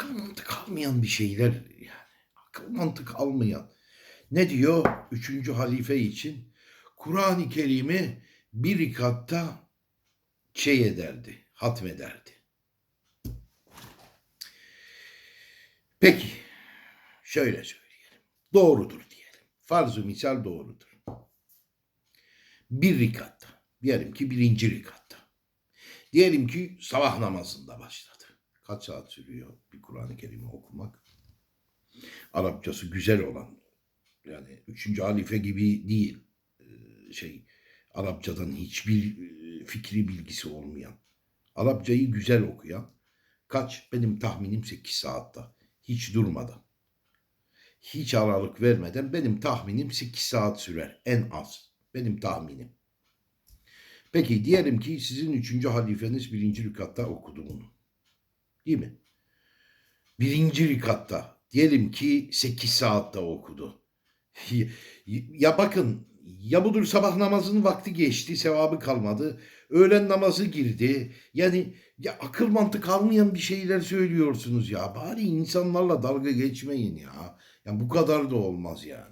akıl mantık almayan bir şeyler yani. Akıl mantık almayan. Ne diyor üçüncü halife için? Kur'an-ı Kerim'i bir rikatta şey ederdi, hatmederdi. Peki, şöyle söyleyelim. Doğrudur diyelim. Farz-ı misal doğrudur. Bir rikatta, diyelim ki birinci rikatta. Diyelim ki sabah namazında başladı. Kaç saat sürüyor bir Kur'an-ı Kerim'i okumak? Arapçası güzel olan, yani üçüncü halife gibi değil, Ee, şey Arapçadan hiçbir e, fikri bilgisi olmayan, Arapçayı güzel okuyan, kaç? Benim tahminim 8 saatte, hiç durmadan, hiç aralık vermeden benim tahminim 8 saat sürer en az. Benim tahminim. Peki diyelim ki sizin üçüncü halifeniz birinci rikatta okudu bunu. Değil mi? Birinci rikatta diyelim ki 8 saatte okudu. Ya bakın ya budur sabah namazının vakti geçti sevabı kalmadı. Öğlen namazı girdi. Yani ya akıl mantık almayan bir şeyler söylüyorsunuz ya. Bari insanlarla dalga geçmeyin ya. Yani bu kadar da olmaz yani.